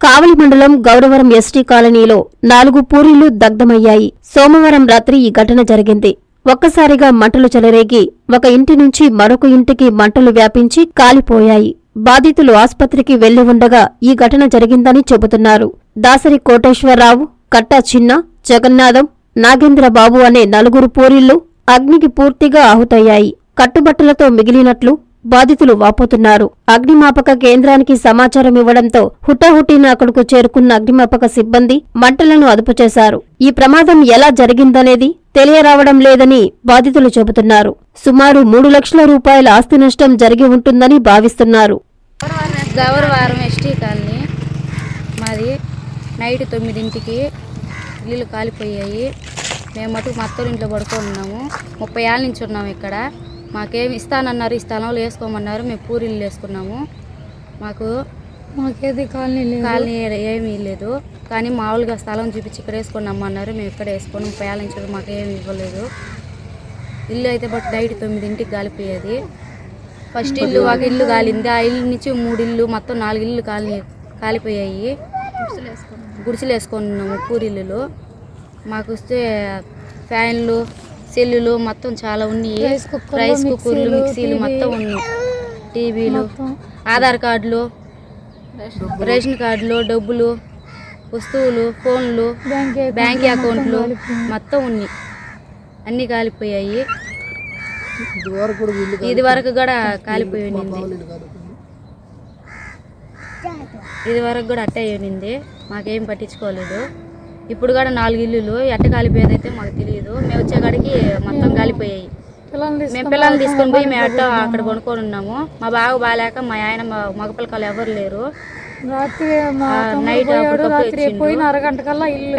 కావలి మండలం గౌరవరం ఎస్టీ కాలనీలో నాలుగు పూరీలు దగ్ధమయ్యాయి. సోమవారం రాత్రి ఈ ఘటన జరిగింది. ఒక్కసారిగా మంటలు చెలరేగి ఒక ఇంటి నుంచి మరొక ఇంటికి మంటలు వ్యాపించి కాలిపోయాయి. బాధితులు ఆస్పత్రికి వెళ్ళి ఉండగా ఈ ఘటన జరిగిందని చెబుతున్నారు. దాసరి కోటేశ్వరరావు కట్టా చిన్న జగన్నాథం నాగేంద్రబాబు అనే నలుగురు పూరిళ్ళు అగ్నికి పూర్తిగా ఆహుతయ్యాయి. కట్టుబట్టలతో మిగిలినట్లు బాధితులు వాపోతున్నారు. అగ్నిమాపక కేంద్రానికి సమాచారం ఇవ్వడంతో హుటాహుటిన అక్కడకు చేరుకున్న అగ్నిమాపక సిబ్బంది మంటలను అదుపు చేశారు. ఈ ప్రమాదం ఎలా జరిగిందనేది తెలియరావడం లేదని బాధితులు చెబుతున్నారు. సుమారు మూడు లక్షల రూపాయల ఆస్తి నష్టం జరిగి ఉంటుందని భావిస్తున్నారు. గౌరవారం ఎస్టీ కాలనీ మాది నైట్ తొమ్మిదింటికి నీళ్ళు కాలిపోయాయి. మేము మటుకు మా అత్తోళ్ళ ఇంట్లో పడుకొని ఉన్నాము. ముప్పై ఏళ్ళ నుంచి ఉన్నాము ఇక్కడ. మాకేమి ఇస్తానన్నారు ఈ స్థలంలో వేసుకోమన్నారు మేము పూరీలు వేసుకున్నాము మాకు మాకేది కాలనీ లేదు. కాలనీ ఏమీ లేదు. కానీ మామూలుగా స్థలం చూపించి ఇక్కడ వేసుకున్నాము అన్నారు మేము ఇక్కడ వేసుకొని నుంచి మాకు ఏమి ఇవ్వలేదు. ఇల్లు అయితే బట్ నైట్ తొమ్మిదింటికి కాలిపోయేది ఫస్ట్ ఇల్లు ఒక ఇల్లు కాలింది ఆ ఇల్లు నుంచి మూడు ఇల్లు మొత్తం నాలుగు ఇల్లు కాలి కాలిపోయాయి. గుడిసెలు వేసుకొని ఉన్నాము పూరిల్లులు మాకు వస్తే ఫ్యాన్లు సెల్లులు మొత్తం చాలా ఉన్నాయి. రైస్ కుక్కర్లు, మిక్సీలు, మొత్తం ఉన్నాయి. టీవీలు. ఆధార్ కార్డులు రేషన్ కార్డులు డబ్బులు వస్తువులు ఫోన్లు బ్యాంక్ అకౌంట్లు. మొత్తం ఉన్నాయి. అన్నీ కాలిపోయాయి. ఇది వరకు కూడా కాలిపోయి ఉండింది ఇది వరకు కూడా అట్టే ఉండింది మాకేం పట్టించుకోలేదు. ఇప్పుడు కూడా నాలుగు ఇల్లులు ఎట్ట కాలిపోయేది అయితే మాకు తెలియదు మేము వచ్చేకాడికి మొత్తం కాలిపోయాయి. మేము పిల్లల్ని తీసుకొని పోయి మేము అట్ట అక్కడ కొనుక్కొని ఉన్నాము. మా బాగా బాగాలేక మా ఆయన మా మగ పిల్లకాయలు ఎవరు లేరు. నైట్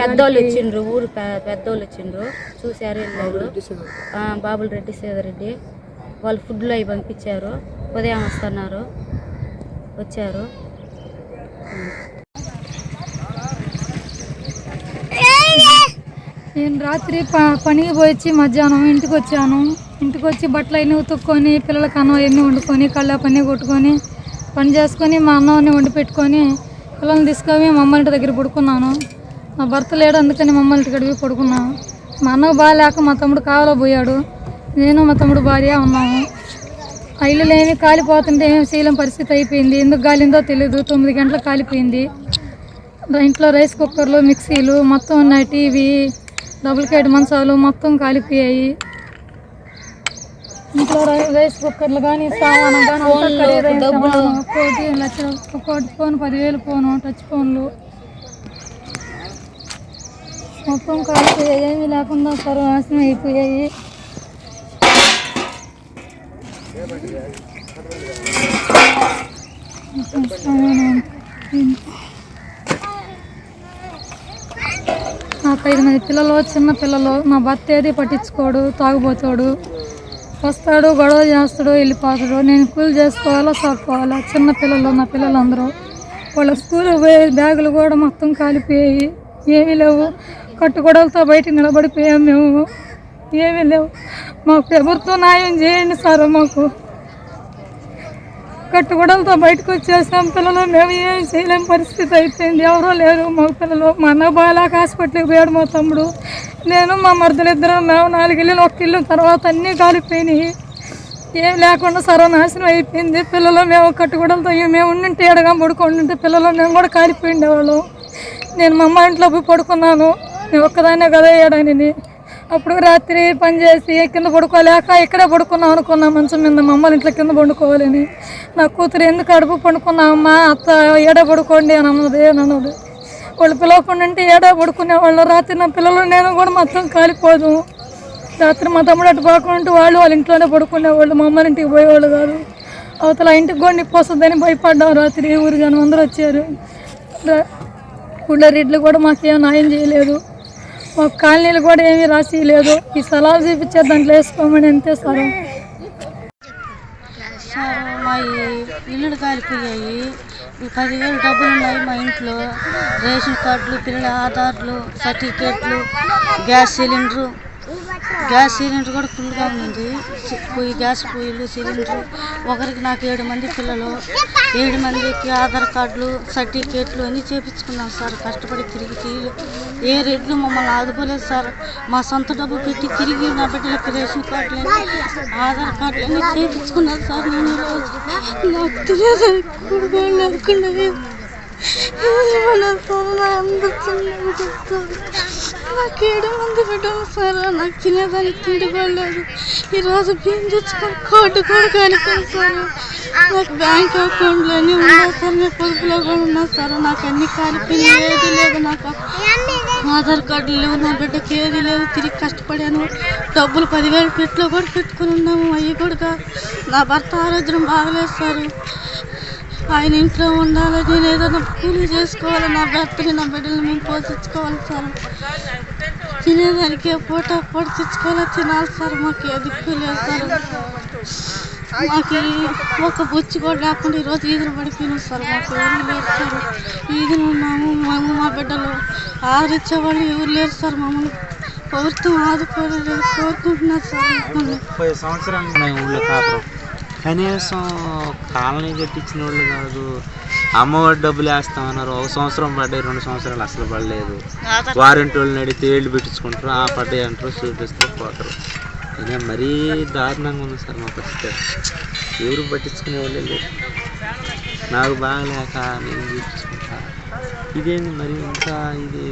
పెద్దోళ్ళు వచ్చిండ్రు ఊరు పెద్దోళ్ళు వచ్చిండ్రు. చూశారు వెళ్ళారు. బాబుల రెడ్డి సేదరెడ్డి వాళ్ళు ఫుడ్లు అవి పంపించారు. ఉదయం వస్తున్నారు. వచ్చారు. నేను రాత్రి ప పనికి పోయిచ్చి మధ్యాహ్నం ఇంటికి వచ్చాను ఇంటికి వచ్చి బట్టలు అన్నీ ఉతుక్కొని పిల్లలకి అన్నం అవన్నీ వండుకొని కళ్ళ పని కొట్టుకొని పని చేసుకొని మా అన్నం అన్నీ వండి పెట్టుకొని పిల్లల్ని తీసుకొని మమ్మల్ని ఇంటి దగ్గర పడుకున్నాను. మా భర్త లేడు అందుకని మమ్మల్ని గడిపి పడుకున్నాను మా అన్నకు బాగాలేక మా తమ్ముడు కావాలో పోయాడు. నేను మా తమ్ముడు భార్య ఉన్నాము. ఆ ఇల్లులు ఏమి కాలిపోతుంటే ఏమి పరిస్థితి అయిపోయింది. ఎందుకు గాలిందో తెలియదు తొమ్మిది గంటలకు కాలిపోయింది. ఇంట్లో రైస్ కుక్కర్లు మిక్సీలు మొత్తం ఉన్నాయి. టీవీ డబుల్ కేట్ మంచాలు మొత్తం కాలిపోయాయి. ఇంట్లో రైస్ కుక్కర్లు కానీ సామాను కానీ ఖరీదైన లక్ష ఫోన్ పదివేలు ఫోను టచ్ ఫోన్లు. మొత్తం కాలిపోయాయి. ఏమీ లేకుండా సర్వనాశనం అయిపోయాయి. నాకు ఐదు మంది పిల్లలు చిన్న పిల్లలు. మా భర్త ఏది పట్టించుకోడు తాగుబోతాడు. వస్తాడు గొడవ చేస్తాడు వెళ్ళిపోతాడు. నేను కూలి చేసుకోవాలా చదువుకోవాలా చిన్న పిల్లలు నా పిల్లలందరూ. వాళ్ళ స్కూల్ పోయే బ్యాగులు కూడా మొత్తం కాలిపోయాయి. ఏమీ లేవు. కట్టుగొడవలతో బయట నిలబడిపోయాం మేము. ఏమీ లేవు. మాకు ప్రభుత్వం న్యాయం చేయండి సార్ మాకు. కట్టుకోడలతో బయటకు వచ్చేసాం. పిల్లలు మేము ఏం చేయలేని పరిస్థితి అయిపోయింది. ఎవరో లేరు. మా పిల్లలు మా అన్న బాలాక హాస్పిటల్కి పోయాడు మా తమ్ముడు. నేను మా మరదలిద్దరు మేము నాలుగు ఒక ఇల్లు తర్వాత అన్నీ కాలిపోయినాయి. ఏం లేకుండా సర్వనాశనం అయిపోయింది. పిల్లలు మేము కట్టుకోడలతో మేము ఉండింటే ఎడగా పడుకుంటుంటే పిల్లలు మేము కూడా కాలిపోయిండే వాళ్ళం నేను మా అమ్మ ఇంట్లో పోయి పడుకున్నాను. నేను ఒక్కదాన్నే కదా ఏడానిని. అప్పుడు రాత్రి పని చేసి కింద పడుకోలేక ఇక్కడే పడుకున్నాం అనుకున్నా. మంచం మీద మా అమ్మని ఇంట్లో కింద పండుకోవాలని. నా కూతురు ఎందుకు అడుపు పండుకున్నామమ్మా అత్త ఏడే పడుకోండి అని అన్నది అని అన్నది. వాళ్ళు పిలవకుండా ఉంటే పడుకునే పడుకునేవాళ్ళు రాత్రి నా పిల్లలు నేను కూడా మొత్తం కాలిపోదు. రాత్రి మా తమ్ముడు అటు పోకుండా వాళ్ళు వాళ్ళ ఇంట్లోనే పడుకునేవాళ్ళు. మా అమ్మని ఇంటికి పోయేవాళ్ళు కాదు. అవతల ఇంటికి కూడా నిప్పు వస్తుందని భయపడ్డాం రాత్రి. ఊరు జనం అందరూ వచ్చారు. రా- ఊళ్ళో రెడ్లు కూడా మాకేం న్యాయం చేయలేదు. మాకు కాలనీలు కూడా ఏమీ రాసి లేదు. ఈ స్థలాలు చూపించే దాంట్లో వేసుకోమని అంతే సార్. సార్ మా ఈ- ఇల్లులు కాలిపోయాయి ఈ పదివేలు డబ్బులు ఉన్నాయి మా ఇంట్లో. రేషన్ కార్డులు పిల్లల ఆధార్లు సర్టిఫికేట్లు గ్యాస్ సిలిండరు. గ్యాస్ సిలిండర్ కూడా ఫుల్గా ఉంది. పొయ్యి గ్యాస్ పొయ్యిలు సిలిండర్. ఒకరికి నాకు ఏడు మంది పిల్లలు. ఏడు మందికి ఆధార్ కార్డులు సర్టిఫికేట్లు అన్నీ చేపించుకున్నాం సార్. కష్టపడి తిరిగి ఏ రేట్లు మమ్మల్ని ఆదుకోలేదు సార్. మా సొంత డబ్బు పెట్టి తిరిగి నా బిడ్డలకి రేషన్ కార్డులు ఆధార్ కార్డులు అన్నీ చేపించుకున్నాను సార్. నేను రోజు నాకు తెలియదు. నాకు ఏడు మంది బిడ్డలు సార్ నాకు తినేదానికి తిండి పడలేదు లేదు ఈరోజు బియ్యం తెచ్చుకొని కోటి కూడా కనుక్కొని సార్ నాకు బ్యాంక్ అకౌంట్లు అన్నీ ఉన్నాయి సార్ నా పొదుపులో కూడా ఉన్నా సార్ నాకు అన్ని కాలిపోయినాయి ఏది లేదు నాకు ఆధార్ కార్డు లేవు నా బిడ్డకి ఏది లేదు తిరిగి కష్టపడాను డబ్బులు పదివేలు పెట్లో కూడా పెట్టుకుని ఉన్నాము అవి కూడా నా భర్త ఆరోగ్యం బాగలేదు సార్. ఆయన ఇంట్లో ఉండాలి నేను ఏదైనా కూలీ చేసుకోవాలి నా భర్తని నా బిడ్డలు మేము పోషించుకోవాలి సార్. తినేదానికి పూట పూట తెచ్చుకోవాలి తినాలి సార్. మాకు ఏ దిక్కు లేదు సార్. మాకు ఒక బుచ్చి కూడా లేకుండా ఈరోజు ఈదులు పడిపోయినాం సార్. మాకు ఎవరు లేరు సార్. ఈదులు ఉన్నాము మేము మా బిడ్డలు ఆరిచ్చేవాళ్ళు ఎవరు లేరు సార్. మమ్మల్ని ప్రభుత్వం ఆదుకోలేదు కోరుకుంటున్నారు సార్. మమ్మల్ని ముప్పై సంవత్సరాలు ఊళ్ళో కాపురం. కనీసం కాలనీ కట్టించిన వాళ్ళు కాదు. అమ్మఒడి డబ్బులు వేస్తామన్నారు. ఒక సంవత్సరం పడ్డాయి రెండు సంవత్సరాలు అసలు పడలేదు. వారంటీ వాళ్ళని అడిగితే ఏళ్ళు పెట్టించుకుంటారు ఆ పడ్డాయి అంటారు చూపిస్తే పోతారు. ఇదే మరీ దారుణంగా ఉంది సార్ మా పరిస్థితి. ఎవరు పట్టించుకునే వాళ్ళే లేరు. నాకు బాగలేక నేను చూపించుకుంటా. ఇదేంది మరి? ఇంకా ఇది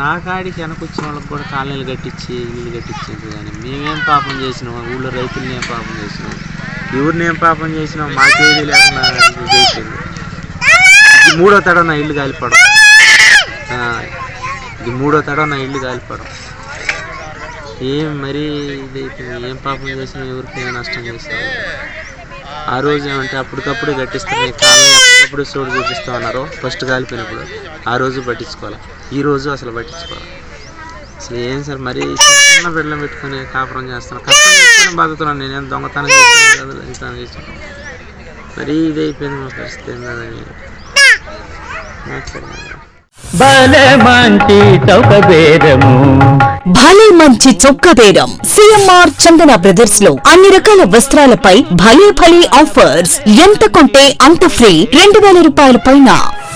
నా కాడికి వెనకొచ్చిన వాళ్ళకి కూడా కాలనీలు కట్టించి ఇల్లు కట్టించారు కానీ మేమేం పాపం చేసినాం? ఊళ్ళో రైతుల్ని ఏం పాపం చేసినాం? ఎవరిని ఏం పాపం చేసినా మాకేది లేకుండా చేసింది. మూడో తడ నా ఇల్లు కాలిపడం ఇది మూడో తడ నా ఇల్లు కాలిపడం ఏం మరీ ఇది ఏం పాపం చేసినా ఎవరికైనా నష్టం చేస్తాం ఆ రోజు ఏమంటే అప్పటికప్పుడు కట్టిస్తారు ఈ కాలనీ అప్పటికప్పుడు చూపిస్తా ఉన్నారు. ఫస్ట్ కాలిపోయినప్పుడు ఆ రోజు పట్టించుకోవాలి? ఈ రోజు అసలు పట్టించుకోవాలి? అసలు ఏం సార్ మరి చిన్న బిడ్డలు పెట్టుకొని కాపురం చేస్తున్నాను కష్టం చేసుకొని బతుకుతున్నాను నేనేం. దొంగతనం చేస్తున్నాను కదా దొంగతనం చేస్తున్నాను. మరి ఇది అయిపోయింది మా పరిస్థితి. మంచి చౌక బేరము భలే మంచి చొక్క బేరం సిఎంఆర్ చందన బ్రదర్స్లో అన్ని రకాల వస్త్రాలపై భలే భలే ఆఫర్స్. ఎంత కొంటే అంత ఫ్రీ. రెండు వేల రూపాయల పైన